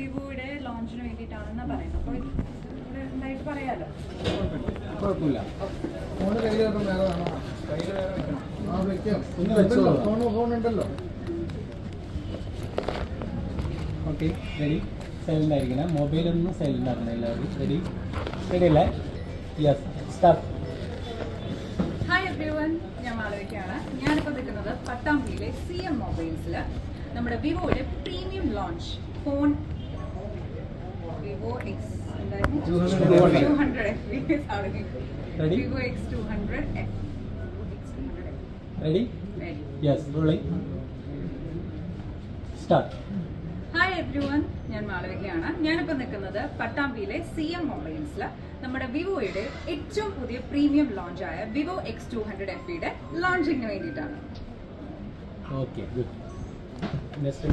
വിവോയുടെ ലോഞ്ചിന് വേണ്ടിയിട്ടാണെന്നാണ് പറയുന്നത്. അപ്പോൾ ഇവിടെ എന്തായിട്ട് പറയാലോ? കുഴപ്പമില്ല. ഫോണ് കയ്യിലൊക്കെ വേറെ വേണോ? കയ്യിൽ വേറെ വെക്കണം. ആ വെക്കാം. ഒന്ന്. ഫോൺ ഫോൺ ഉണ്ടല്ലോ ഓക്കെ റെഡി സൈലന്റ് ആയിരിക്കണം. മൊബൈലൊന്നും സൈലന്റ് ആക്കണം എല്ലാവരും. റെഡി റെഡി അല്ലേ? യെസ് സ്റ്റാർട്ട് ഹായ് എവ്രിവൺ ഞാൻ മാളവികയാണ്. ഞാനിപ്പോൾ നിൽക്കുന്നത് പട്ടാമ്പിയിലെ സി എം മൊബൈൽസിൽ നമ്മുടെ വിവോയുടെ premium launch phone 200. Two hundred F Ready? Vivo X two ready yes rolling start hi everyone ഞാൻ മാളവികയാണ്. ഞാനിപ്പോൾ നിൽക്കുന്നത് പട്ടാമ്പിയിലെ സി എം മൊബൈൽസിൽ നമ്മുടെ വിവോയുടെ ഏറ്റവും പുതിയ premium ലോഞ്ചായ Vivo X two hundred F ലോഞ്ചിങ്ങിന് വേണ്ടിയിട്ടാണ്. Okay good next